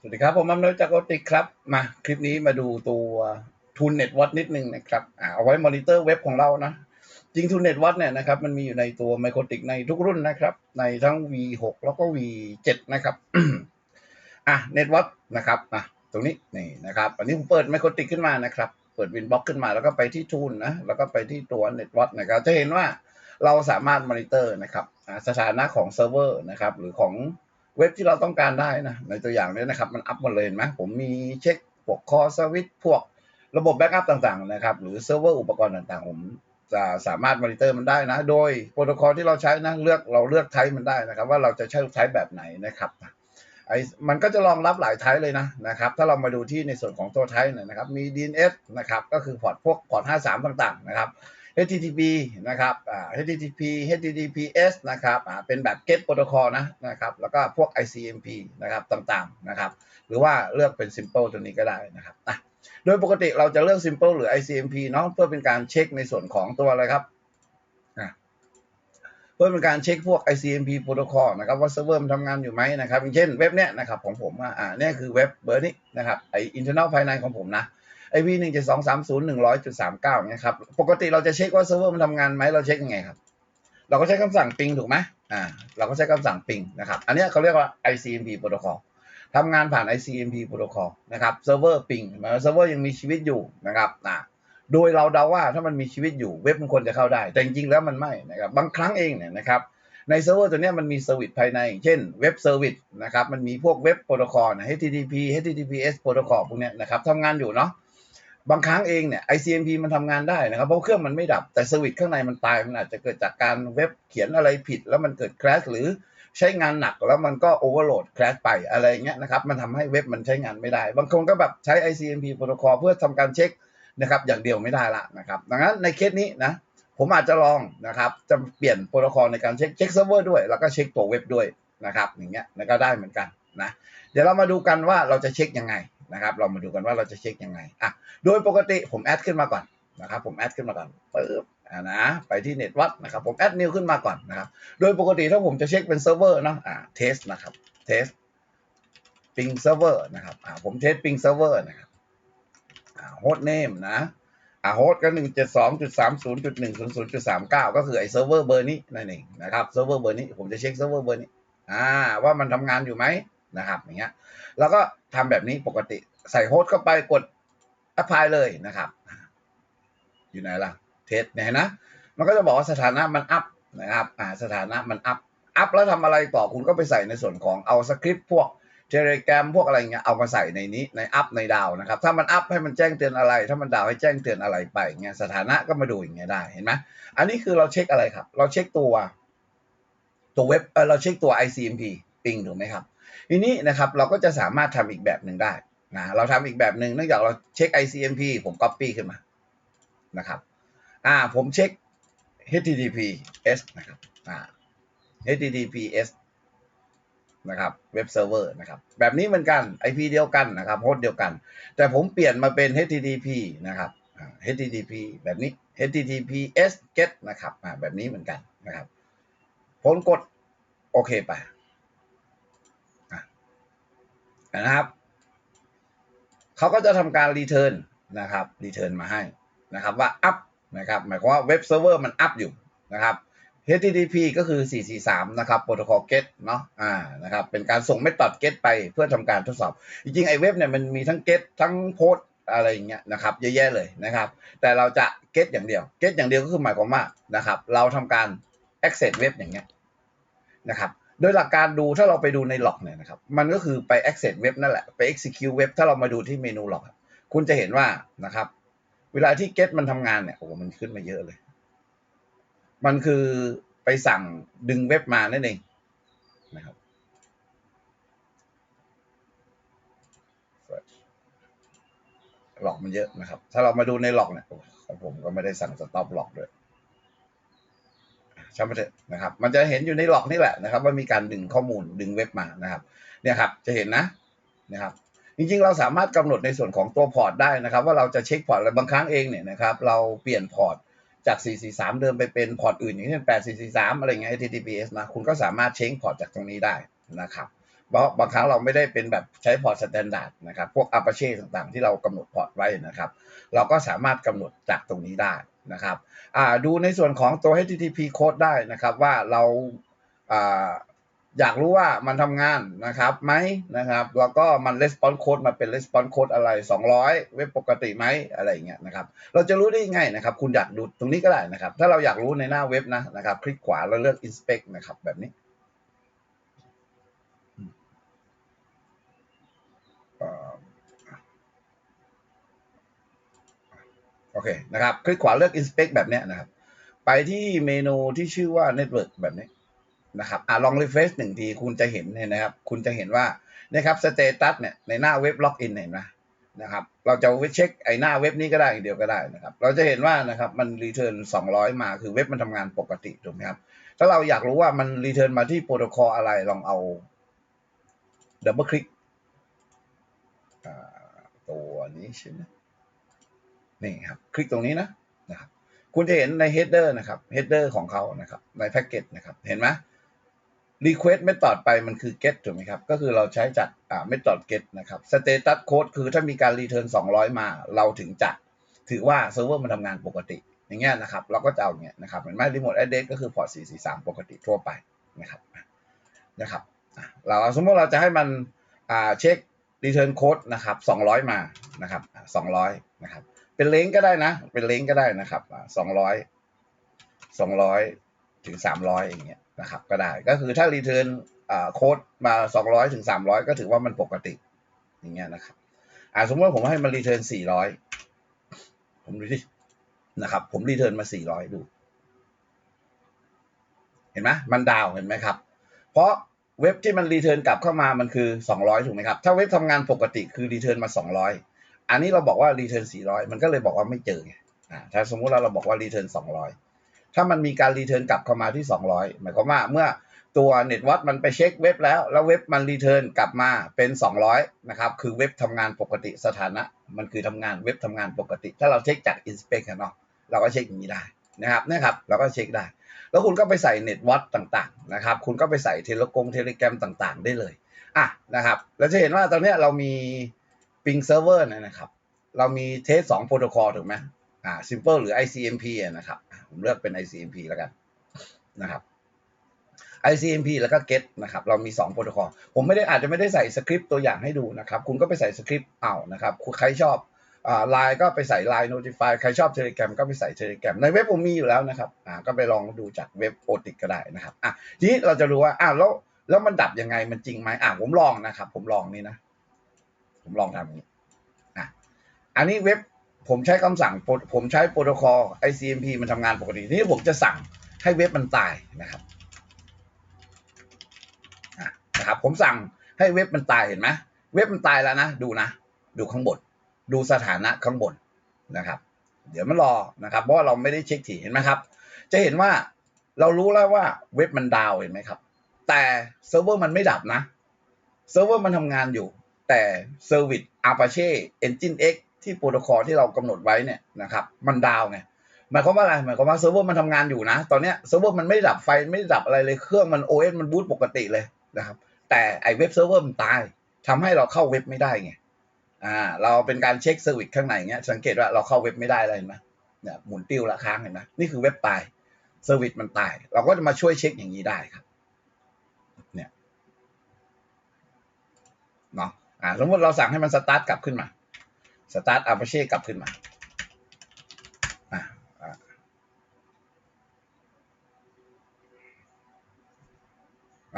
สวัสดีครับ ผมมัมโนจากโอติกครับ มาคลิปนี้มาดูตัวทูนเน็ตวัดนิดนึงนะครับเอาไว้มอนิเตอร์เว็บของเรานะจริงทูนเน็ตวัดเนี่ยนะครับมันมีอยู่ในตัวไมโครติกในทุกรุ่นนะครับ ในทั้ง V6 แล้วก็ V7 นะครับอะเน็ตวัดนะครับอะตรงนี้นี่นะครับอันนี้ผมเปิดไมโครติกขึ้นมานะครับ เปิดวินบ็อกขึ้นมาแล้วก็ไปที่ทูนนะแล้วก็ไปที่ตัวเน็ตวัดนะครับจะเห็นว่าเราสามารถมอนิเตอร์นะครับสถานะของเซิร์ฟเวอร์นะครับหรือของ เว็บที่เราต้องการได้นะในตัวอย่างนี้นะครับ มันอัพหมดเลยเห็นไหมผมมีเช็คพวกคอสวิตพวกระบบแบ็กอัพต่างๆนะครับ หรือเซิร์ฟเวอร์อุปกรณ์ต่างๆ ผมจะสามารถมอนิเตอร์มันได้นะ โดยโปรโตคอลที่เราใช้นะเลือกเราเลือกไทป์มันได้นะครับ ว่าเราจะใช้ไทป์แบบไหนนะครับไอ้มันก็จะรองรับหลายไทป์เลยนะนะครับ ถ้าเรามาดูที่ในส่วนของตัวไทป์เนี่ยนะครับ มี DNS นะครับ ก็คือพอร์ตพวกพอร์ต53 ต่างๆ นะครับ HTTP นะครับ HTTP HTTPS นะครับเป็นแบบ GET protocol นะนะครับ แล้วก็พวก ICMP นะครับต่างๆนะครับ หรือว่าเลือกเป็น simple ตัวนี้ก็ได้นะครับโดยปกติเราจะเลือก simple หรือ ICMP เนาะเพื่อเป็นการเช็คในส่วนของตัวอะไรครับอะเพื่อเป็นการเช็คพวก ICMP protocol นะครับว่าเซิร์ฟเวอร์มันทำงานอยู่ไหมนะครับอย่างเช่นเว็บเนี้ยนะครับของผมอ่าเนี่ยคือเว็บเบอร์นี้นะครับไอ internal ภายในของผมนะ IP หนึ่งเจ็ดสองสามศูนย์หนึ่งร้อยจุดสามเก้าเนี่ยครับ ปกติเราจะเช็คว่าเซิร์ฟเวอร์มันทำงานไหมเราเช็คยังไงครับ เราก็ใช้คำสั่ง ping ถูกไหมอ่า เราก็ใช้คำสั่ง ping นะครับ อันเนี้ยเขาเรียกว่า ICMP protocol ทำงานผ่าน ICMP protocol นะครับ เซิร์ฟเวอร์ ping หมายว่าเซิร์ฟเวอร์ยังมีชีวิตอยู่นะครับอ่าโดยเราเดาว่าถ้ามันมีชีวิตอยู่เว็บมันควรจะเข้าได้ แต่จริงๆแล้วมันไม่นะครับบางครั้งเองเนี่ยนะครับในเซิร์ฟเวอร์ตัวเนี้ยมันมีเซอร์วิสภายใน เช่นเว็บเซอร์วิสนะครับมันมีพวกเว็บโปรโตคอล HTTP HTTPS โปรโตคอลพวกนี้นะครับทำงานอยู่เนาะ บางครั้งเองเนี่ย ICMP มันทำงานได้นะครับ เพราะเครื่องมันไม่ดับแต่เซอร์วิสข้างในมันตาย มันอาจจะเกิดจากการเว็บเขียนอะไรผิด แล้วมันเกิด crash หรือใช้งานหนักแล้วมันก็ overload crash ไปอะไรเงี้ยนะครับ มันทำให้เว็บมันใช้งานไม่ได้ บางคนก็แบบใช้ ICMP โปรโตคอลเพื่อทำการเช็คนะครับ อย่างเดียวไม่ได้ละนะครับ ดังนั้นในเคสนี้นะผมอาจจะลองนะครับจะเปลี่ยนโปรโตคอลในการเช็คเช็คเซิร์ฟเวอร์ด้วย แล้วก็เช็คตัวเว็บด้วยนะครับอย่างเงี้ยแล้วก็ได้เหมือนกันนะเดี๋ยวเรามาดูกันว่าเราจะเช็คยังไง นะครับเรามาดูกันว่าเราจะเช็คยังไงอะโดยปกติผมแอดขึ้นมาก่อนนะครับผมแอดขึ้นมาก่อนปึ๊บอ่านะไปที่เน็ตวัดนะครับผมแอดนิวขึ้นมาก่อนนะครับโดยปกติถ้าผมจะเช็คเป็นเซิร์ฟเวอร์เนาะอ่าเทสนะครับเทสปิงเซิร์ฟเวอร์นะครับอ่าผมเทสปิงเซิร์ฟเวอร์นะครับอ่าโฮสต์เนมนะอ่าโฮสต์ก็หนึ่งเจ็ดสองจุดสามศูนย์จุดหนึ่งศูนย์ศูนย์จุดสามเก้าก็คือไอเซิร์ฟเวอร์เบอร์นี้นั่นเองนะครับเซิร์ฟเวอร์เบอร์นี้ผมจะเช็คเซิร์ฟเวอร์เบอร์นี้อ่าว่ามันทำงานอยู่ไหม นะครับอย่างเงี้ยแล้วก็ทำแบบนี้ปกติใส่โฮสเข้าไปกดอ p พลายเลยนะครับ อยู่ไหนล่ะเทสเนี่ยนะ มันก็จะบอกว่าสถานะมันอัพนะครับอ่าสถานะมันอัพอัพแล้วทำอะไรต่อคุณก็ไปใส่ในส่วนของเอาสคริปต์พวกเทเลกรมพวกอะไรเงี้ยเอามาใส่ในนี้ในอัพในดาวนะครับ ถ้ามันอัพให้มันแจ้งเตือนอะไร ถ้ามันดาวให้แจ้งเตือนอะไรไปเงี้ยสถานะก็มาดูอย่างเงี้ยได้เห็นไหมอันนี้คือเราเช็คอะไรครับ เราเช็คตัว ตัวเว็บเออเราเช็คตัว ICMP ปิงถูกไหมครับ ทีนี้นะครับเราก็จะสามารถทำอีกแบบหนึ่งได้นะเราทำอีกแบบหนึ่งเนื่องจากเราเช็ค ICMP ผม Copy ขึ้นมานะครับอ่าผมเช็ค HTTPS นะครับอ่า HTTPS นะครับเว็บเซิร์ฟเวอร์นะครับแบบนี้เหมือนกัน IP เดียวกันนะครับโฮสต์เดียวกัน แต่ผมเปลี่ยนมาเป็น HTTP นะครับ HTTP แบบนี้ HTTPS get นะครับอ่าแบบนี้เหมือนกันนะครับผมกดโอเคไปอะ นะครับเขาก็จะทำการรีเทิร์นนะครับรีเทิร์นมาให้นะครับว่าอัพนะครับหมายความว่าเว็บเซิร์ฟเวอร์มันอัพอยู่นะครับ HTTP ก็คือ 443 นะครับโปรโตคอล GET เนาะอ่านะครับเป็นการส่งเมธอด GET ไปเพื่อทำการทดสอบ จริงๆ ไอ้เว็บเนี่ยมันมีทั้ง GET ทั้ง POST อะไรอย่างเงี้ยนะครับเยอะแยะเลยนะครับ แต่เราจะ GET อย่างเดียว GET อย่างเดียวก็คือหมายความว่านะครับเราทำการ access เว็บอย่างเงี้ยนะครับ โดยหลักการดูถ้าเราไปดูในหลอกเนี่ยนะครับ มันก็คือไป access เว็บนั่นแหละ ไป execute เว็บถ้าเรามาดูที่เมนูหลอก คุณจะเห็นว่านะครับ เวลาที่ get มันทำงานเนี่ยโอ้โหมันขึ้นมาเยอะเลย มันคือไปสั่งดึงเว็บมานั่นเองนะครับหลอกมันเยอะนะครับ ถ้าเรามาดูในหลอกเนี่ยของผมก็ไม่ได้สั่งสต็อปหลอกด้วย ช่ไหมนเถอะนะครับ มันจะเห็นอยู่ในหลอกนี่แหละนะครับ ว่ามีการดึงข้อมูลดึงเว็บมานะครับ เนี่ยครับจะเห็นนะนะครับ จริงๆ เราสามารถกำหนดในส่วนของตัวพอร์ตได้นะครับ ว่าเราจะเช็คพอร์ตอะไรบางครั้งเองเนี่ยนะครับ เราเปลี่ยนพอร์ตจาก 443 เดิมไปเป็นพอร์ตอื่นอย่างเช่น 8443 อะไรเงี้ย HTTPS นะ คุณก็สามารถเช็คพอร์ตจากตรงนี้ได้นะครับ เพราะบางครั้งเราไม่ได้เป็นแบบใช้พอร์ตสแตนดาร์ดนะครับพวก Apache ต่างๆ ที่เรากำหนดพอร์ตไว้นะครับ เราก็สามารถกำหนดจากตรงนี้ได้นะครับดูในส่วนของตัว HTTP code ได้นะครับว่าเราอาอยากรู้ว่ามันทำงานนะครับไหมนะครับ แล้วก็มัน response code มาเป็น response code อะไร 200 เว็บปกติไหมอะไรเงี้ยนะครับ เราจะรู้ได้ยังไงนะครับ คุณอยากดูตรงนี้ก็ได้นะครับ ถ้าเราอยากรู้ในหน้าเว็บนะนะครับ คลิกขวาแล้วเลือก inspect นะครับแบบนี้เอ่อโอเคนะครับ คลิกขวาเลือก inspect แบบนี้นะครับ ไปที่เมนูที่ชื่อว่า network แบบนี้นะครับอะลอง refresh หนึ่งทีคุณจะเห็นเห็นนะครับ คุณจะเห็นว่านะครับ status เนี่ยในหน้าเว็บ login เห็นไหมนะครับ เราจะเช็คไอ้หน้าเว็บนี้ก็ได้อย่างเดียวก็ได้นะครับ เราจะเห็นว่านะครับมัน return 200 มาคือเว็บมันทำงานปกติถูกไหมครับ ถ้าเราอยากรู้ว่ามัน return มาที่โปรโตคอลอะไรลองเอา double click ตัวนี้ใช่ไหม นี่ครับคลิกตรงนี้นะนะครับคุณจะเห็นใน header นะครับ header ของเขานะครับใน package นะครับเห็นไหม request method ไปมันคือ get ถูกไหมครับ ก็คือเราใช้จากอ่า method get นะครับ status code คือถ้ามีการ return 200 มาเราถึงจะถือว่าเซิร์ฟเวอร์มันทำงานปกติ อย่างเงี้ยนะครับ เราก็จะเอาเงี้ยนะครับเห็นไหม remote address ก็คือพอร์ต443 ปกติทั่วไปนะครับนะครับอะเราสมมติเราจะให้มันอ่าเช็ค return code นะครับ200 มานะครับอะ200 นะครับ เป็นเลงก็ได้นะ เป็นเลงก็ได้นะครับสอะ200 200ถึง300อย่างเงี้ยนะครับ ก็ได้ก็คือถ้า return อ่าโค้ดมา200ถึง300ก็ถือว่ามันปกติ อย่างเงี้ยนะครับอ่าสมมติว่าผมให้มัน return 400ผมดูที่นะครับ ผม return มา400ดู เห็นไหมมันดาวเห็นไหมครับ เพราะเว็บที่มัน return กลับเข้ามามันคือ 200 ถูกไหมครับ ถ้าเว็บทำงานปกติคือ return มา 200 อันนี้เราบอกว่า return 400มันก็เลยบอกว่าไม่เจอไงอ่าถ้าสมมุติเราเราบอกว่า return 200ถ้ามันมีการ return กลับเข้ามาที่200หมายความว่าเมื่อตัวเน็ตวัดมันไปเช็คเว็บแล้ว แล้วเว็บมัน return กลับมาเป็น200นะครับ คือเว็บทำงานปกติสถานะ มันคือทำงานเว็บทำงานปกติ ถ้าเราเช็คจาก inspect กันเนาะเราก็เช็คอย่างนี้ได้นะครับเนี่ยครับเราก็เช็คได้ แล้วคุณก็ไปใส่เน็ตวัดต่างๆนะครับ คุณก็ไปใส่เทเลกงเทเลแกรมต่างๆ ได้เลยอะนะครับเราจะเห็นว่าตอนนี้เรามี ปิงเซิร์ฟเวอร์นะครับ เรามีเทสสองโปรโตคอลถูกไหมอ่า simple หรือ ICMP อะนะครับ ผมเลือกเป็น ICMP แล้วกันนะครับ ICMP แล้วก็ get นะครับ เรามี 2 โปรโตคอล ผมไม่ได้อาจจะไม่ได้ใส่สคริปต์ตัวอย่างให้ดูนะครับ คุณก็ไปใส่สคริปต์เอานะครับ ใครชอบอ่าไลน์ก็ไปใส่ไลน์ notify ใครชอบ Telegram ก็ไปใส่ Telegram ในเว็บผมมีอยู่แล้วนะครับ อ่า ก็ไปลองดูจากเว็บโอติกก็ได้นะครับ อะ ทีนี้เราจะรู้ว่า อ้าว แล้ว แล้วมันดับยังไง มันจริงไหมอะ ผมลองนะครับ ผมลองนี่นะ ผมลองทำอย่างนี้อะอันนี้เว็บผมใช้คำสั่งผมใช้โปรโตคอล ICMP มันทำงานปกติทีนี้ผมจะสั่งให้เว็บมันตายนะครับนะครับ ผมสั่งให้เว็บมันตายเห็นไหมเว็บมันตายแล้วนะ ดูนะ ดูข้างบน ดูสถานะข้างบนนะครับ เดี๋ยวมันรอนะครับ เพราะาเราไม่ได้เช็คถี่เห็นไหมครับ จะเห็นว่าเรารู้แล้วว่าเว็บมันดาวเห็นไหมครับ แต่เซิร์ฟเวอร์มันไม่ดับนะ เซิร์ฟเวอร์มันทำงานอยู่ แต่เซอร์วิส Apache Engine X ที่โปรโตคอลที่เรากำหนดไว้เนี่ยนะครับมันดาวไงหมายความว่าอะไรหมายความว่าเซิร์ฟเวอร์มันทำงานอยู่นะ ตอนเนี้ยเซิร์ฟเวอร์มันไม่ได้ดับไฟไม่ได้ดับอะไรเลยเครื่องมัน OS มันบูตปกติเลยนะครับแต่ไอเว็บเซิร์ฟเวอร์มันตายทำให้เราเข้าเว็บไม่ได้ไงอ่าเราเป็นการเช็คเซอร์วิสข้างในเงี้ยสังเกตว่าเราเข้าเว็บไม่ได้อะไรเห็นไหมเนี่ยหมุนติ้วละค้างเห็นไหมนี่คือเว็บตายเซอร์วิสมันตาย เราก็จะมาช่วยเช็คอย่างนี้ได้ครับ เนี่ยเนาะ อ่าสมมติเราสั่งให้มันสตาร์ทกลับขึ้นมาสตาร์ทอาปเช่กลับขึ้นมาอ่าอ่า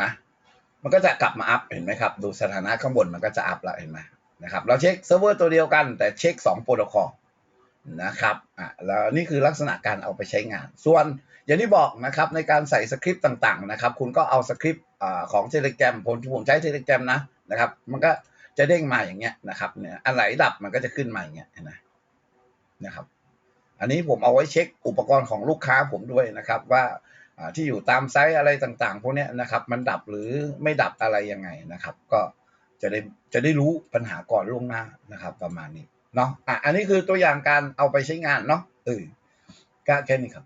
นะมันก็จะกลับมาอัพเห็นไหมครับ ดูสถานะข้างบนมันก็จะอัพแล้วเห็นไหมนะครับ เราเช็คเซิร์ฟเวอร์ตัวเดียวกัน แต่เช็ค 2 โปรโตคอลนะครับอะแล้วนี่คือลักษณะการเอาไปใช้งาน ส่วนอย่างที่บอกนะครับในการใส่สคริปต์ต่างๆนะครับ คุณก็เอาสคริปต์อาของ Telegram ผมผมใช้ Telegram นะนะครับ มันก็ จะเด้งมาอย่างเงี้ยนะครับเนี่ยอันไหนดับมันก็จะขึ้นมาอย่างเงี้ยนไหมนะครับ อันนี้ผมเอาไว้เช็คอุปกรณ์ของลูกค้าผมด้วยนะครับ ว่าที่อยู่ตามไซต์อะไรต่างๆพวกนี้นะครับ มันดับหรือไม่ดับอะไรยังไงนะครับ ก็จะได้จะได้รู้ปัญหาก่อนล่วงหน้านะครับ ประมาณนี้เนาะอะอันนี้คือตัวอย่างการเอาไปใช้งานเนาะเออก็แค่นี้ครับ